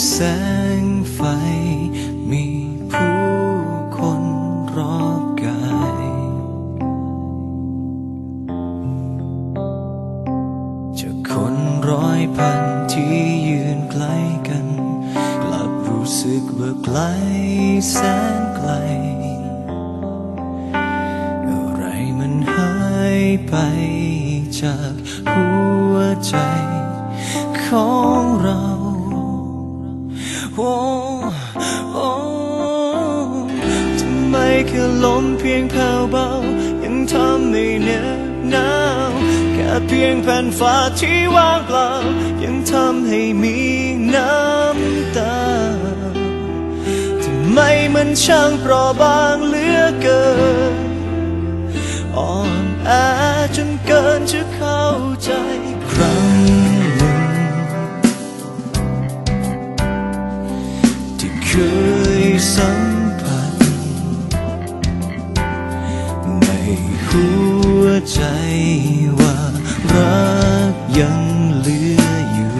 แสงไฟ มีผู้คนรอบกาย จะคนร้อยพันที่ยืนไกลกัน กลับรู้สึกว่าไกลแสนไกล อะไรมันหายไปจากหัวใจขอ โอ้โอ้ทำไมแค่ลมเพียงแผ่วเบา ยังทำให้เหน็บหนาวแค่เพียงแผ่นฟ้าที่ว่างเปล่า ยังทำให้มีน้ำตาทำไมมันช่างเปราะบางเหลือเกินอ่อนแอจนเกินจะเข้าใจ สัมผัสในหัวใจว่ารักยังเหลืออยู่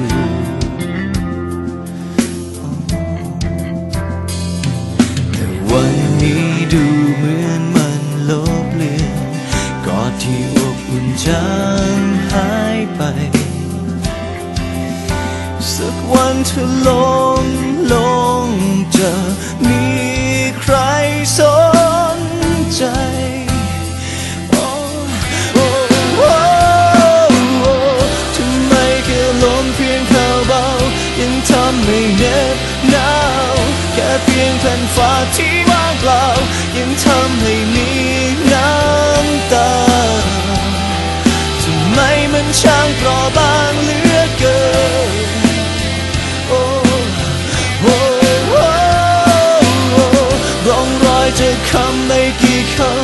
แต่วันนี้ดูเหมือนมันลบเลือนกอดที่อบอุ่นจางหายไป สักวันเธอลงลง จะมีใครสนใจโอ้โอ้โอ้ทำไมแค่ลมเพียงแผ่วเบา ยังทำให้เหน็บหนาวแค่เพียงแผ่นฟ้าที่ว่างเปล่า ยังทำให้มีน้ำตาทำไมมันช่างเปราะบางเหลือ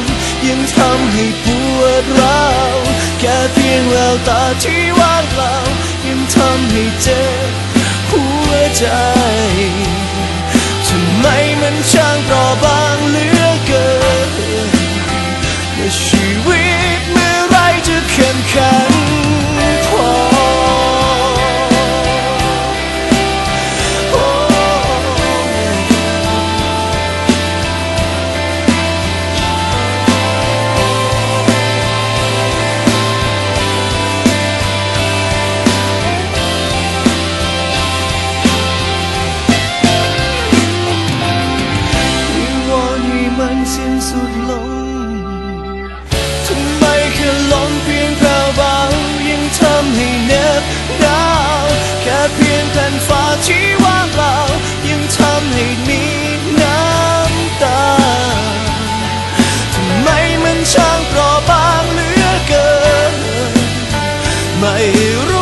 ำยังทำให้ปวดร้าวแค่เพียงแววตาที่ว่างเปล่ายังทำให้เจ็บหัวใจ ทำไมแค่ลมเพียงแผ่วเบายังทำให้เหน็บหนาวแค่เพียงแผ่นฟ้าที่ว่างเปล่ายังทำให้มีน้ำตาทำไมมันช่างปราะบางเหลือเกินไม่รู้